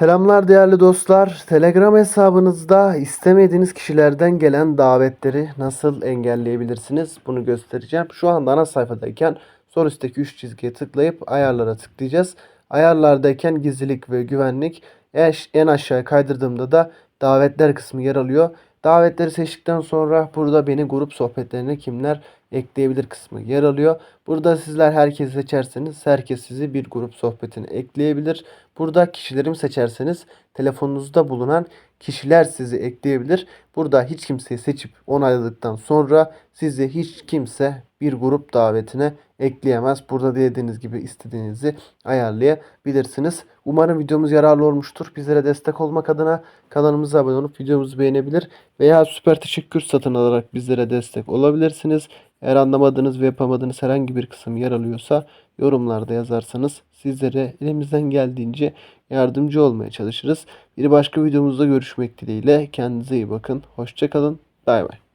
Selamlar değerli dostlar. Telegram hesabınızda istemediğiniz kişilerden gelen davetleri nasıl engelleyebilirsiniz? Bunu göstereceğim. Şu anda ana sayfadayken sol üstteki 3 çizgiye tıklayıp ayarlara tıklayacağız. Ayarlardayken gizlilik ve güvenlik en aşağıya kaydırdığımda da davetler kısmı yer alıyor. Davetleri seçtikten sonra burada beni grup sohbetlerine kimler ekleyebilir kısmı yer alıyor. Burada sizler herkesi seçerseniz herkes sizi bir grup sohbetine ekleyebilir. Burada kişilerimi seçerseniz telefonunuzda bulunan kişiler sizi ekleyebilir. Burada hiç kimseyi seçip onayladıktan sonra sizi hiç kimse bir grup davetine ekleyemez. Burada dilediğiniz gibi istediğinizi ayarlayabilirsiniz. Umarım videomuz yararlı olmuştur. Bizlere destek olmak adına kanalımıza abone olup videomuzu beğenebilir veya süper teşekkür satın alarak bizlere destek olabilirsiniz. Eğer anlamadığınız ve yapamadığınız herhangi bir kısım yer alıyorsa yorumlarda yazarsanız sizlere elimizden geldiğince yardımcı olmaya çalışırız. Bir başka videomuzda görüşmek dileğiyle. Kendinize iyi bakın. Hoşçakalın. Bay bay.